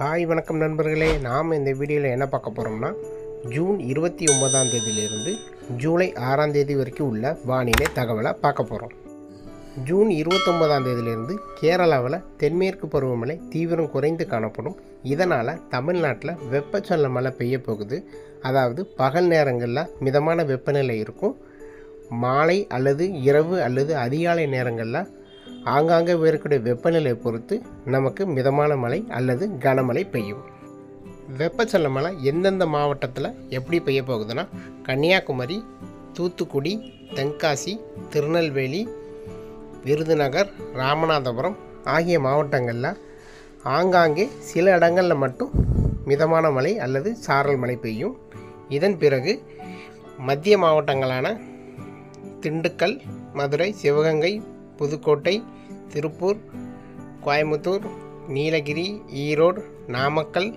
Hi வணக்கம் நண்பர்களே. நாம் இந்த வீடியோவில் என்ன பார்க்க போகிறோம்னா ஜூன் இருபத்தி ஒன்பதாம் தேதியிலிருந்து ஜூலை ஆறாம் தேதி வரைக்கும் உள்ள வானிலை தகவலை பார்க்க போகிறோம் ஜூன் இருபத்தொன்பதாம் தேதியிலிருந்து கேரளாவில் தென்மேற்கு பருவமழை தீவிரம் குறைந்து காணப்படும். இதனால் தமிழ்நாட்டில் வெப்பச்சல்ல மழை பெய்ய போகுது. அதாவது பகல் நேரங்களில் மிதமான வெப்பநிலை இருக்கும். மாலை அல்லது இரவு அல்லது அதிகாலை நேரங்களில் ஆங்காங்கே இருக்கக்கூடிய வெப்பநிலை பொறுத்து நமக்கு மிதமான மழை அல்லது கனமழை பெய்யும். வெப்பச்சல மழை எந்தெந்த மாவட்டத்தில் எப்படி பெய்ய போகுதுன்னா கன்னியாகுமரி தூத்துக்குடி தென்காசி திருநெல்வேலி விருதுநகர் ராமநாதபுரம் ஆகிய மாவட்டங்களில் ஆங்காங்கே சில இடங்களில் மட்டும் மிதமான மழை அல்லது சாரல் மழை பெய்யும். இதன் பிறகு மத்திய மாவட்டங்களான திண்டுக்கல் மதுரை சிவகங்கை புதுக்கோட்டை திருப்பூர் கோயம்புத்தூர் நீலகிரி ஈரோடு நாமக்கல்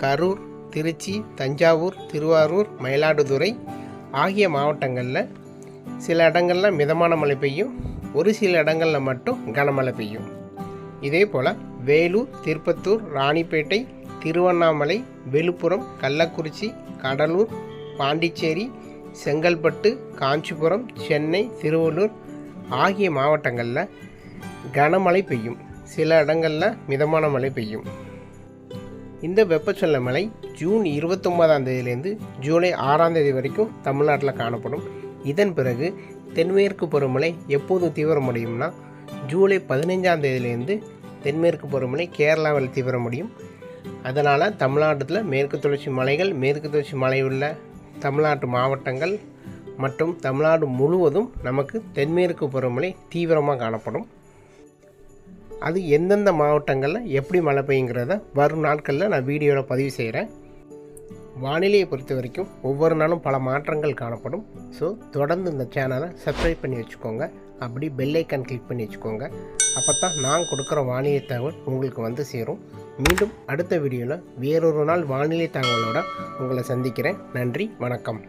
கரூர் திருச்சி தஞ்சாவூர் திருவாரூர் மயிலாடுதுறை ஆகிய மாவட்டங்களில் சில இடங்களில் மிதமான மழை பெய்யும். ஒரு சில இடங்களில் மட்டும் கனமழை பெய்யும். இதே போல் வேலூர் திருப்பத்தூர் ராணிப்பேட்டை திருவண்ணாமலை விழுப்புரம் கள்ளக்குறிச்சி கடலூர் பாண்டிச்சேரி செங்கல்பட்டு காஞ்சிபுரம் சென்னை திருவள்ளூர் ஆகிய மாவட்டங்களில் கனமழை பெய்யும். சில இடங்களில் மிதமான மழை பெய்யும். இந்த வெப்பச்சொல்ல மழை ஜூன் இருபத்தொன்பதாம் தேதியிலேருந்து ஜூலை ஆறாம் தேதி வரைக்கும் தமிழ்நாட்டில் காணப்படும். இதன் பிறகு தென்மேற்கு பருவமழை எப்போது தீவிரமடையும்னா ஜூலை பதினைஞ்சாம் தேதியிலேருந்து தென்மேற்கு பருவமழை கேரளாவில் தீவிரமடையும். அதனால் தமிழ்நாட்டில் மேற்கு தொடர்ச்சி மலைகள் மேற்கு தொடர்ச்சி உள்ள தமிழ்நாட்டு மாவட்டங்கள் மற்றும் தமிழ்நாடு முழுவதும் நமக்கு தென்மேற்கு பருவமழை தீவிரமாக காணப்படும். அது எந்தெந்த மாவட்டங்களில் எப்படி மழை பெய்யுங்கிறத வரும் நாட்களில் நான் வீடியோவில் பதிவு செய்கிறேன் வானிலையை பொறுத்த வரைக்கும் ஒவ்வொரு நாளும் பல மாற்றங்கள் காணப்படும். ஸோ தொடர்ந்து இந்த சேனலை சப்ஸ்கிரைப் பண்ணி வச்சுக்கோங்க. அப்படி பெல் கிளிக் பண்ணி வச்சுக்கோங்க. அப்போ தான் நான் கொடுக்குற வானிலை தகவல் உங்களுக்கு வந்து சேரும். மீண்டும் அடுத்த வீடியோவில் வேறொரு நாள் வானிலை தகவலோட உங்களை சந்திக்கிறேன். நன்றி வணக்கம்.